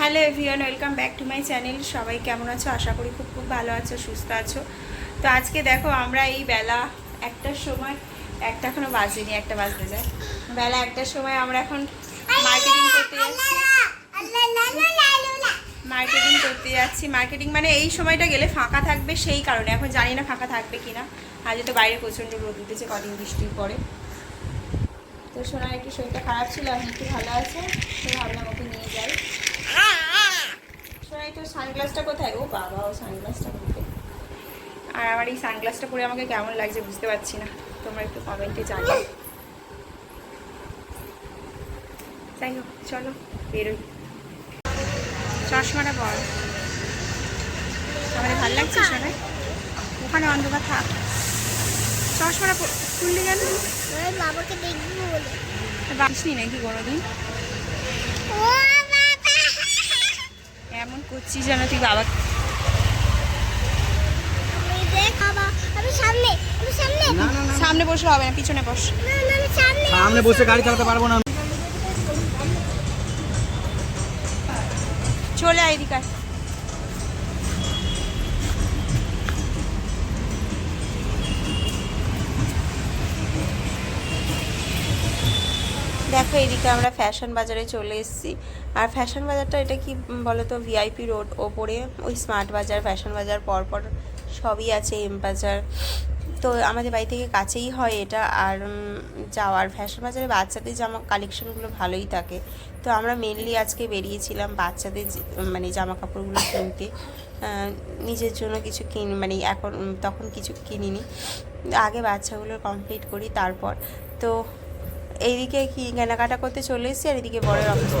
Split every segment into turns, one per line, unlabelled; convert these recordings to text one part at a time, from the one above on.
Hello everyone, welcome back to my channel. সবাই কেমন আছো? আশা করি খুব খুব ভালো আছো, সুস্থ আছো। তো আজকে দেখো, আমরা এই বেলা একটার সময়, একটা এখনও বাজেনি, একটা বাজতে যায়। বেলা একটার সময় আমরা এখন মার্কেটিং করতে যাচ্ছি। মার্কেটিং করতে যাচ্ছি। মার্কেটিং মানে এই সময়টা গেলে ফাঁকা থাকবে সেই কারণে। এখন জানি না ফাঁকা থাকবে কিনা। আজ তো বাইরে প্রচণ্ড রোদ উঠেছে, কদিন বৃষ্টির পরে। তো সোনার একটু শরীরটা খারাপ ছিল, এখন একটু ভালো আছে, তো ভাবলাম ওকে নিয়ে যাই। সোনা একটু সানগ্লাসটা কোথায়? ও বাবা, ও সানগ্লাসটা কোথায় আর আমার এই সানগ্লাসটা পরে আমাকে কেমন লাগছে বুঝতে পারছি না। তোমরা একটু কমেন্টে জানাও। যাই হোক, চলো, বেরোই। চশমাটা বল আমাদের ভালো লাগছে সোনায় ওখানে অন্ধকার থাক। চশমাটা খুললি কেন?
বাবাকে দেখবি বলে।
বাসনি নাকি কোনোদিন?
ও
এমন করছিস যেন তুই বাবা
আমি দেখ বাবা আমি সামনে আমি সামনে।
না না না।
সামনে বসলে হবে না পিছনে বস।
না না আমি সামনে।
সামনে বসে গাড়ি চালাতে পারব না।
চলে আয় এদিকে দেখো, এদিকে আমরা ফ্যাশন বাজারে চলে এসেছি। আর ফ্যাশন বাজারটা এটা কি বলতো ভিআইপি রোড ওপরে, ওই স্মার্ট বাজার ফ্যাশন বাজার পরপর সবই আছে এম বাজার। তো আমাদের বাড়ি থেকে কাছেই হয় এটা, আর যাওয়ার ফ্যাশন বাজারে বাচ্চাদের জামা কালেকশনগুলো ভালোই থাকে। তো আমরা মেনলি আজকে বেরিয়েছিলাম বাচ্চাদের মানে জামা কাপড়গুলো কিনতে নিজের জন্য কিছু কিন মানে এখন তখন কিছু কিনিনি। আগে বাচ্চাগুলো কমপ্লিট করি তারপর। তো এইদিকে কি কেনাকাটা করতে চলে এসেছি আর এদিকে বড়ের অফিস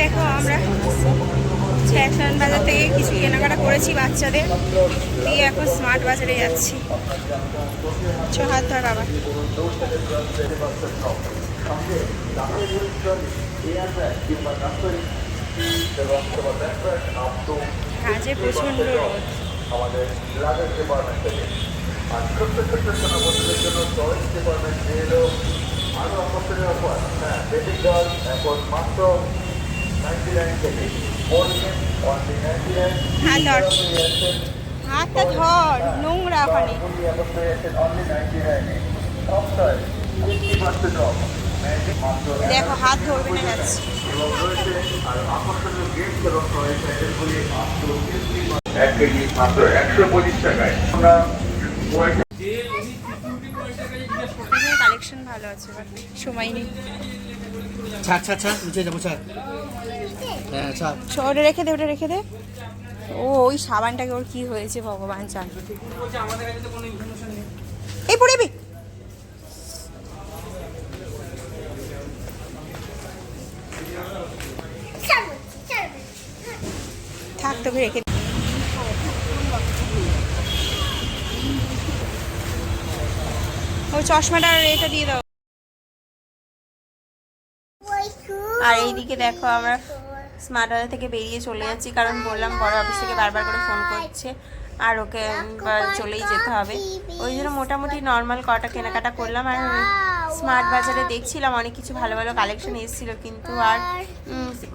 দেখো আমরা ফ্যাশন বাজার থেকে কিছু কেনাকাটা করেছি বাচ্চাদের। দিয়ে এখন স্মার্ট বাজারে যাচ্ছি। ছ হাত ধর বাবা। কাজে প্রচণ্ড রোদ।
আমাদের লাগেজ ডিপার্টমেন্ট থেকে। আর ছোট্ট ছোট্ট ছোট বন্ধুদের জন্য টয়েস ডিপার্টমেন্ট এলো। আরও আকর্ষণীয় অফার হ্যাঁ বেবি গার্ল এখন মাত্র নাইনটি নাইন থেকে মোরগেন অনলি নাইনটি নাইন
হাতটা ধর নোংরা ওখানে। দেখো হাত ধরবে না যাচ্ছে।
এক কেজি মাত্র একশো পঁচিশ টাকায়। আমরা
এখানে কালেকশন ভালো আছে এবার সময় নেই।
ছাড় ছাড় ছাড় নিচে যাব ছাড়। হ্যাঁ ছাড়।
ওটা রেখে দে ওটা রেখে দে। ও ওই সাবানটাকে ওর কি হয়েছে ভগবান এই থাক তোকে রেখে। ও চশমাটা এটা দিয়ে দাও। আর এইদিকে দেখো আমরা স্মার্ট বাজার থেকে বেরিয়ে চলে যাচ্ছি, কারণ বললাম বড় অফিস থেকে বারবার করে ফোন করছে, আর ওকে চলেই যেতে হবে। ওই জন্য মোটামুটি নর্মাল কটা কেনাকাটা করলাম, আর স্মার্ট বাজারে দেখছিলাম অনেক কিছু ভালো ভালো কালেকশন এসেছিল, কিন্তু আর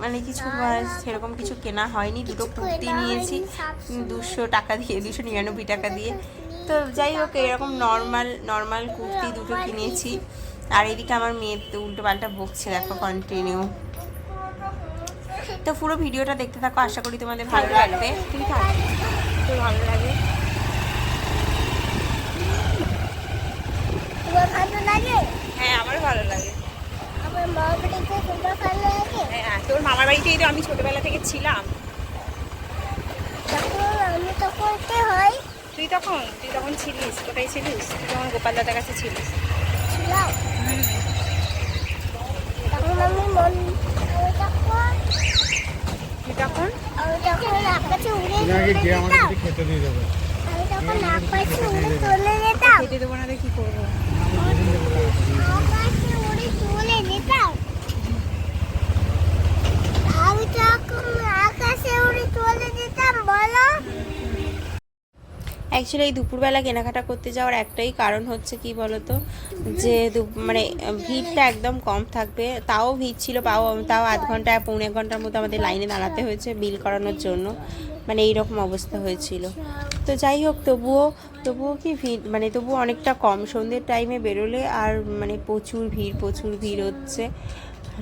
মানে কিছু সেরকম কিছু কেনা হয়নি, দুটো কুর্তি নিয়েছি, দুশো টাকা দিয়ে, দুশো নিরানব্বই টাকা দিয়ে। তো যাই হোক, এরকম নর্মাল নর্মাল কুর্তি দুটো কিনেছি। আর এদিকে আমার মেয়ে তো উল্টো পাল্টা বকছে, দেখো কন্টিনিউ তো পুরো ভিডিওটা দেখতে থাকো, আশা করি তোমাদের ভালো লাগবে। তুমি থাক। তো ভালো লাগে
ভালো লাগে
হ্যাঁ আমারও ভালো লাগে।
আমার মা বাড়িতে তোমার ভালো লাগে
হ্যাঁ তোর মামার বাড়িতেই তো আমি ছোটবেলা থেকে ছিলাম।
তখন আমি তো হয়
তুই তখন? তুই তখন ছিলিস? কোথায় ছিলিস? তুই তখন গোপাল দাদার কাছে ছিলিস?
ছিলাম তখন আমি মন আমি তখন
তুই তখন
আমি তখন আকাশে উড়ে চলে যেতাম
খেতে দিয়ে দেবে।
আমি তখন আকাশে উড়ে চলে যেতাম
খেতে দেবো না কি করব।
আকাশে উড়ে চলে যেতাম আমি তখন আকাশে উড়ে চলে যেতাম বলো
অ্যাকচুয়ালি এই দুপুরবেলা কেনাকাটা করতে যাওয়ার একটাই কারণ হচ্ছে কি বলতো? যে মানে ভিড়টা একদম কম থাকবে। তাও ভিড় ছিল, তাও তাও আধ ঘণ্টা, পৌনে এক ঘণ্টার মতো আমাদের লাইনে দাঁড়াতে হয়েছে বিল করানোর জন্য। মানে এইরকম অবস্থা হয়েছিল। তো যাই হোক, তবুও তবুও কি ভিড় মানে তবুও অনেকটা কম। সন্ধ্যের টাইমে বেরোলে আর মানে প্রচুর ভিড় প্রচুর ভিড় হচ্ছে।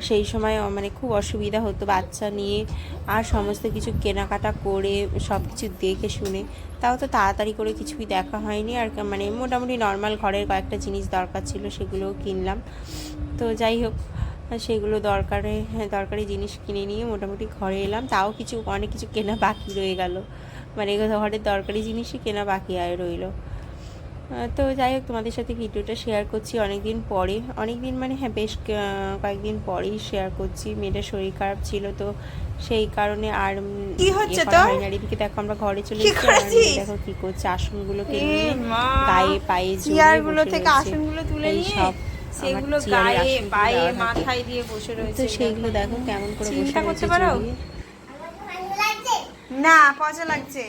সেই সময় মানে খুব অসুবিধা হতো বাচ্চা নিয়ে আর সমস্ত কিছু কেনাকাটা করে সব কিছু দেখে শুনে। তাও তো তাড়াতাড়ি করে কিছুই দেখা হয়নি। আর মানে মোটামুটি নর্মাল ঘরের কয়েকটা জিনিস দরকার ছিল, সেগুলোও কিনলাম। তো যাই হোক, সেগুলো দরকারে, দরকারি জিনিস কিনে নিয়ে মোটামুটি ঘরে এলাম। তাও কিছু, অনেক কিছু কেনা বাকি রয়ে গেল। মানে ঘরের দরকারি জিনিসই কেনা বাকি আয় রইল। তো যাই হোক তোমাদের সাথে ভিডিওটা শেয়ার করছি অনেক দিন পরে অনেক দিন মানে হ্যাঁ বেশ কয়েকদিন পরেই শেয়ার করছি মেয়েটার শরীর খারাপ ছিল তো সেই কারণে আর
কি
ইয়ে
হচ্ছে তোর?
হয়নি। দেখো আমরা ঘরে চলে
কি
এসেছি দেখো কি করছে আসনগুলোকে নিয়ে গায়ে পায়ে
চেয়ারগুলো থেকে। আসনগুলো তুলে নিয়ে
সব
সেগুলো গায়ে পায়ে মাথায় দিয়ে বসে রয়েছে তো
সেইগুলো দেখো কেমন করে বসে
করতে পারো? না পচা লাগছে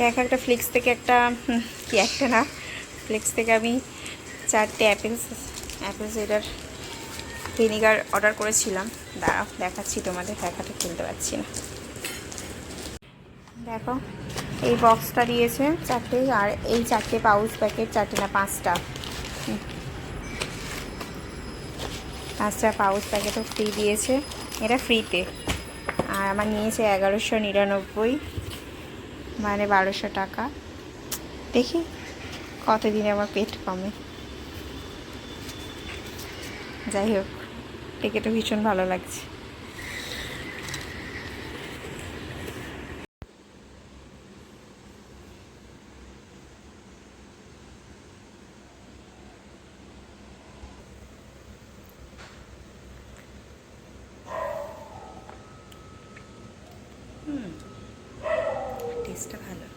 দেখ, একটা ফ্লিক্স থেকে একটা কি একটা না? ফ্লিক্স থেকে আমি চারটে apples apple cider vinegar order করেছিলাম। দাঁড়াও, দেখাচ্ছি তোমাদের দেখাতে খুলতে পারছি না। দেখো, এই বক্সটা দিয়েছে চারটে, আর এই চারটে পাউচ প্যাকেট চারটে না পাঁচটা। পাঁচটা পাউচ প্যাকেটও ফ্রি দিয়েছে। এটা ফ্রিতে আর আমার নিয়েছে এগারোশো নিরানব্বই। মানে বারোশো টাকা। দেখি কতদিনে আমার পেট কমে। যাই হোক দেখে তো ভীষণ ভালো লাগছে। টেস্টটা ভালো।